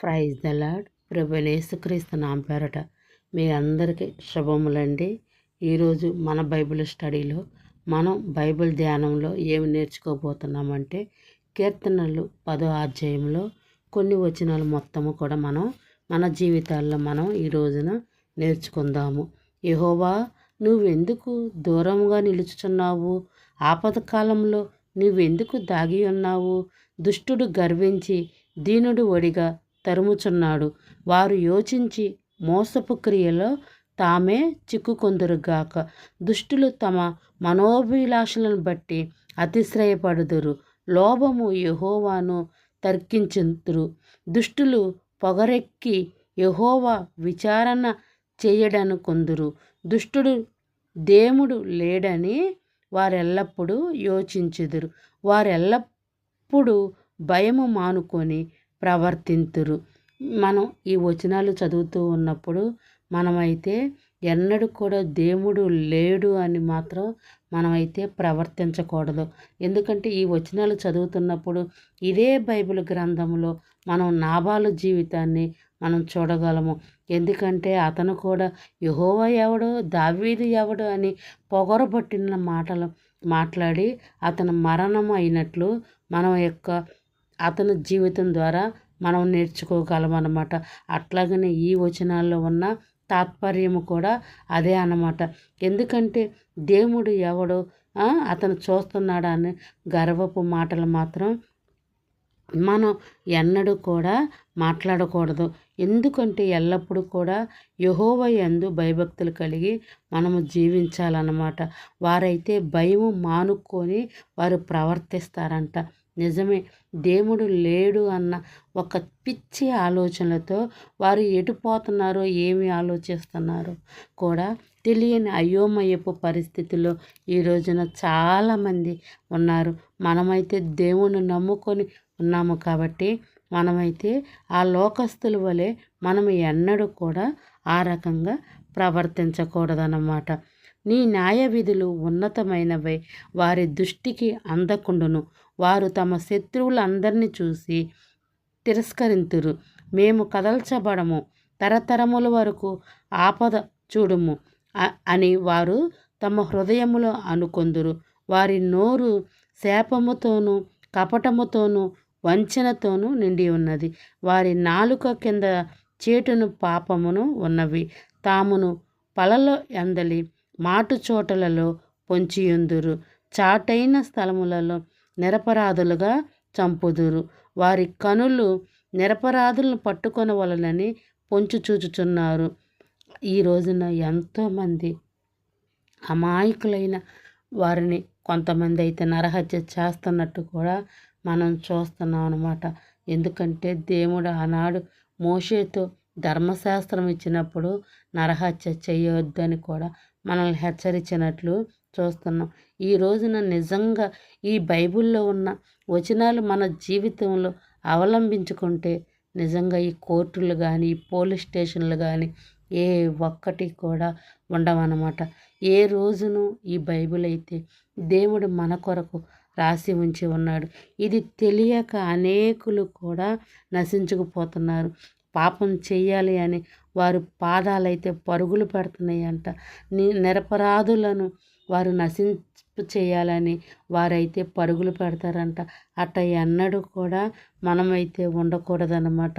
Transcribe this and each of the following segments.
Praise the lord ప్రభునేసుక్రీస్తు నామ పేరట మీ అందరికీ శుభములండి. ఈరోజు మన బైబిల్ స్టడీలో మనం బైబిల్ ధ్యానంలో ఏమి నేర్చుకోబోతున్నామంటే కీర్తనలు పదో అధ్యాయంలో కొన్ని వచనాలు మొత్తము కూడా మనం మన జీవితాల్లో మనం ఈ రోజున నేర్చుకుందాము. యహోవా నువ్వెందుకు దూరంగా నిలుచుచున్నావు? ఆపద కాలంలో నువ్వెందుకు దాగి ఉన్నావు? దుష్టుడు గర్వించి దీనుడు ఒడిగా తరుముచున్నాడు. వారు యోచించి మోసపు క్రియలో తామే చిక్కుకొందురుగాక. దుష్టులు తమ మనోభిలాషలను బట్టి అతిశ్రయపడుదురు. లోభము యహోవాను తర్కించుదురు. దుష్టులు పొగరెక్కి యహోవా విచారణ చేయడనుకుందురు. దుష్టుడు దేముడు లేడని వారెల్లప్పుడూ యోచించుదురు. వారెల్లప్పుడూ భయము మానుకొని ప్రవర్తింతురు. మనం ఈ వచనాలు చదువుతూ ఉన్నప్పుడు మనమైతే ఎన్నడూ కూడా దేవుడు లేడు అని మాత్రం మనమైతే ప్రవర్తించకూడదు. ఎందుకంటే ఈ వచనాలు చదువుతున్నప్పుడు ఇదే బైబిల్ గ్రంథంలో మనం నాబాలు జీవితాన్ని మనం చూడగలము. ఎందుకంటే అతను కూడా యహోవ ఎవడు దావీదు ఎవడు అని పొగరబట్టిన మాటలు మాట్లాడి అతను మరణం అయినట్లు మనం యొక్క అతని జీవితం ద్వారా మనం నేర్చుకోగలమన్నమాట. అట్లాగనే ఈ వచనాల్లో ఉన్న తాత్పర్యము కూడా అదే అన్నమాట. ఎందుకంటే దేవుడు ఎవడు అతను చూస్తున్నాడా అని గర్వపు మాటలు మాత్రం మనం ఎన్నడూ కూడా మాట్లాడకూడదు. ఎందుకంటే ఎల్లప్పుడూ కూడా యహోవ ఎందు భయభక్తులు కలిగి మనము జీవించాలన్నమాట. వారైతే భయము మానుకొని వారు ప్రవర్తిస్తారంట. నిజమే. దేవుడు లేడు అన్న ఒక పిచ్చి ఆలోచనలతో వారు ఎటుపోతున్నారో ఏమి ఆలోచిస్తున్నారో కూడా తెలియని అయోమయపు పరిస్థితుల్లో ఈ రోజున చాలామంది ఉన్నారు. మనమైతే దేవుని నమ్ముకొని ఉన్నాము కాబట్టి మనమైతే ఆ లోకస్తుల వలె మనం ఎన్నడూ కూడా ఆ రకంగా ప్రవర్తించకూడదన్నమాట. నీ న్యాయ విధులు ఉన్నతమైనవై వారి దృష్టికి అందకుండును. వారు తమ శత్రువులందరినీ చూసి తిరస్కరింతురు. మేము కదల్చబడము. తరతరముల వరకు ఆపద చూడము అని వారు తమ హృదయములో అనుకొందురు. వారి నోరు శాపముతోనూ కపటముతోనూ వంచనతోనూ నిండి ఉన్నది. వారి నాలుక కింద చేటును పాపమును ఉన్నవి. తామును పలలో ఎందలి మాటు చోటలలో పొంచియుందురు. చాటైన స్థలములలో నిరపరాధులుగా చంపుదురు. వారి కనులు నిరపరాధులను పట్టుకొనవలనని పొంచు చూచుచున్నారు ఈ రోజున ఎంతోమంది అమాయకులైన వారిని కొంతమంది అయితే నరహత్య చేస్తున్నట్టు కూడా మనం చూస్తున్నాం అనమాట ఎందుకంటే దేవుడు ఆనాడు మోషేతో ధర్మశాస్త్రం ఇచ్చినప్పుడు నరహత్య చేయొద్దని కూడా మనల్ని హెచ్చరించినట్లు చూస్తున్నాం. ఈ రోజున నిజంగా ఈ బైబిల్లో ఉన్న వచనాలు మన జీవితంలో అవలంబించుకుంటే నిజంగా ఈ కోర్టులు కానీ ఈ పోలీస్ స్టేషన్లు కానీ ఏ ఒక్కటి కూడా ఉండవన్నమాట. ఏ రోజును ఈ బైబిల్ అయితే దేవుడు మన కొరకు రాసి ఉంచి ఉన్నాడు. ఇది తెలియక అనేకులు కూడా నశించుకుపోతున్నారు. పాపం చెయ్యాలి అని వారు పాదాలైతే పరుగులు పెడుతున్నాయంట. నిరపరాధులను వారు నశింపు చేయాలని వారైతే పరుగులు పెడతారంట. అట్ట ఎన్నడూ కూడా మనమైతే ఉండకూడదన్నమాట.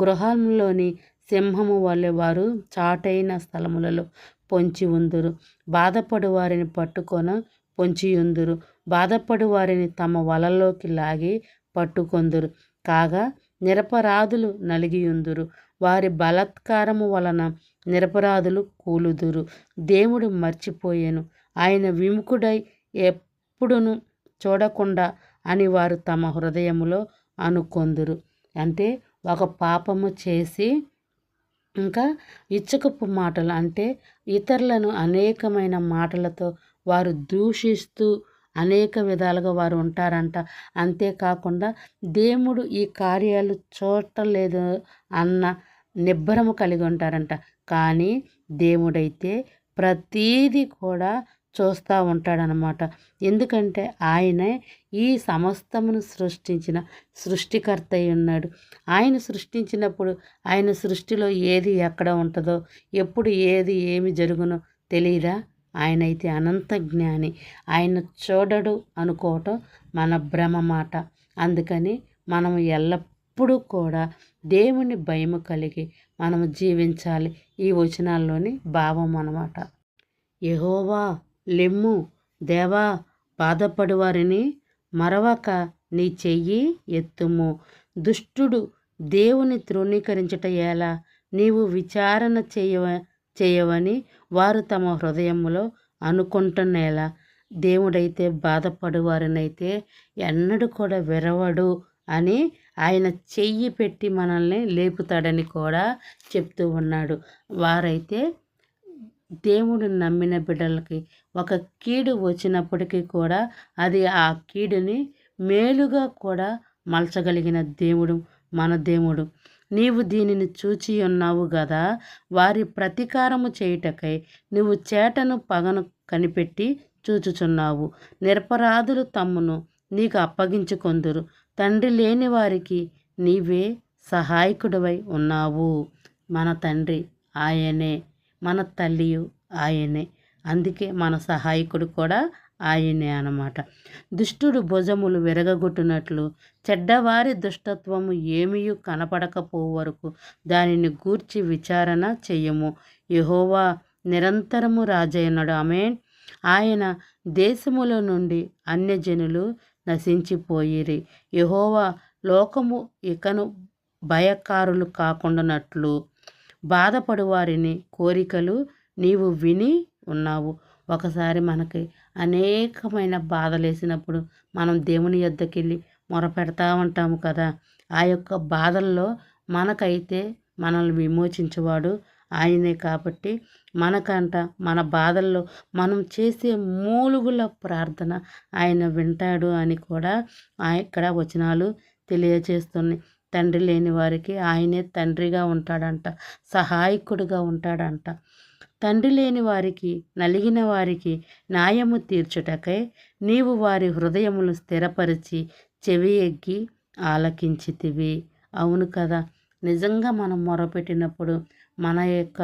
గృహంలోని సింహము వల్లే వారు చాటైన స్థలములలో పొంచి ఉందురు. బాధపడు వారిని పట్టుకొన పొంచి ఉందురు. బాధపడు వారిని తమ వలలోకి లాగి పట్టుకొందురు. కాగా నిరపరాధులు నలిగియుందురు. వారి బలత్కారము వలన నిరపరాధులు కూలుదురు. దేవుడు మర్చిపోయాను. ఆయన విముఖుడై ఎప్పుడును చూడకుండా అని వారు తమ హృదయములో అనుకొందురు. అంటే ఒక పాపము చేసి ఇంకా ఇచ్చకపు మాటలు అంటే ఇతరులను అనేకమైన మాటలతో వారు దూషిస్తూ అనేక విధాలుగా వారు ఉంటారంట. అంతేకాకుండా దేవుడు ఈ కార్యాలు చూడలేదు అన్న నిబ్బరము కలిగి ఉంటారంట. కానీ దేవుడైతే ప్రతీది కూడా చూస్తూ ఉంటాడనమాట. ఎందుకంటే ఆయనే ఈ సమస్తమును సృష్టించిన సృష్టికర్త అయి ఉన్నాడు. ఆయన సృష్టించినప్పుడు ఆయన సృష్టిలో ఏది ఎక్కడ ఉంటుందో ఎప్పుడు ఏది ఏమి జరుగునో తెలియదా ఆయన అయితే అనంత జ్ఞాని. ఆయన చూడడు అనుకోవటం మన భ్రమ మాట. అందుకని మనం ఎల్లప్పుడూ కూడా దేవుని భయము కలిగి మనం జీవించాలి. ఈ వచనాల్లోని భావం అన్నమాట. యహోవా లెమ్ము దేవా బాధపడు వారిని మరవక నీ చెయ్యి ఎత్తుము. దుష్టుడు దేవుని తృణీకరించట ఎలా? నీవు విచారణ చేయవ చేయవని వారు తమ హృదయములో అనుకుంటున్నేలా దేవుడైతే బాధపడు వారినైతే ఎన్నడూ కూడా విరవడు అని ఆయన చెయ్యి పెట్టి మనల్ని లేపుతాడని కూడా చెప్తూ ఉన్నాడు. వారైతే దేవుడు నమ్మిన బిడ్డలకి ఒక కీడు వచ్చినప్పటికీ కూడా అది ఆ కీడుని మేలుగా కూడా మలచగలిగిన దేవుడు మన దేవుడు. నీవు దీనిని చూచి ఉన్నావు గదా వారి ప్రతీకారము చేయుటకై నువ్వు చేటను పగను కనిపెట్టి చూచుచున్నావు. నిరపరాధులు తమ్మును నీకు అప్పగించుకొందురు. తండ్రి లేని వారికి నీవే సహాయకుడివై ఉన్నావు. మన తండ్రి ఆయనే మన తల్లియు ఆయనే. అందుకే మన సహాయకుడు కూడా ఆయనే అన్నమాట దుష్టుడు భుజములు విరగగొట్టినట్లు చెడ్డవారి దుష్టత్వము ఏమీ కనపడకపో వరకు దానిని గూర్చి విచారణ చెయ్యము. యహోవా నిరంతరము రాజైనడు. ఆమె ఆయన దేశముల నుండి అన్యజనులు నశించిపోయిరి. యహోవా లోకము ఇకను భయకారులు కాకుండానట్లు బాధపడు వారిని కోరికలు నీవు విని ఉన్నావు. ఒకసారి మనకి అనేకమైన బాధలేసినప్పుడు మనం దేవుని యొద్దకి వెళ్ళి మొరపెడతా ఉంటాము కదా. ఆ యొక్క బాధల్లో మనకైతే మనల్ని విమోచించేవాడు ఆయనే కాబట్టి మనకంట మన బాధల్లో మనం చేసే మూలుగుల ప్రార్థన ఆయన వింటాడు అని కూడా ఇక్కడ వచనాలు తెలియజేస్తున్నాయి తండ్రి లేని వారికి ఆయనే తండ్రిగా ఉంటాడంట సహాయకుడిగా ఉంటాడంట. తండ్రి లేని వారికి నలిగిన వారికి న్యాయము తీర్చుటకై నీవు వారి హృదయములు స్థిరపరిచి చెవి ఎగ్గి ఆలకించితివి. అవును కదా నిజంగా మనం మొరపెట్టినప్పుడు మన యొక్క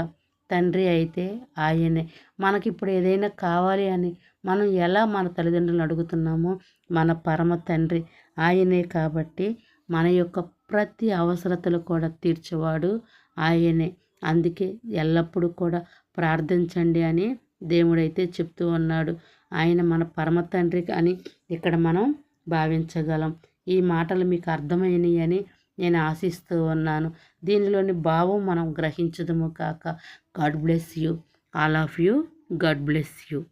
తండ్రి అయితే ఆయనే. మనకిప్పుడు ఏదైనా కావాలి అని మనం ఎలా మన తల్లిదండ్రులను అడుగుతున్నామో మన పరమ తండ్రి ఆయనే కాబట్టి మన యొక్క ప్రతి అవసరతలు కూడా తీర్చేవాడు ఆయనే. అందుకే ఎల్లప్పుడూ కూడా ప్రార్థించండి అని దేవుడైతే చెప్తూ ఉన్నాడు. ఆయన మన పరమ తండ్రి అని ఇక్కడ మనం భావించగలం. ఈ మాటలు మీకు అర్థమైనవి అని నేను ఆశిస్తూ ఉన్నాను. దీనిలోని భావం మనం గ్రహించదము కాక. God bless you. All of you. God bless you.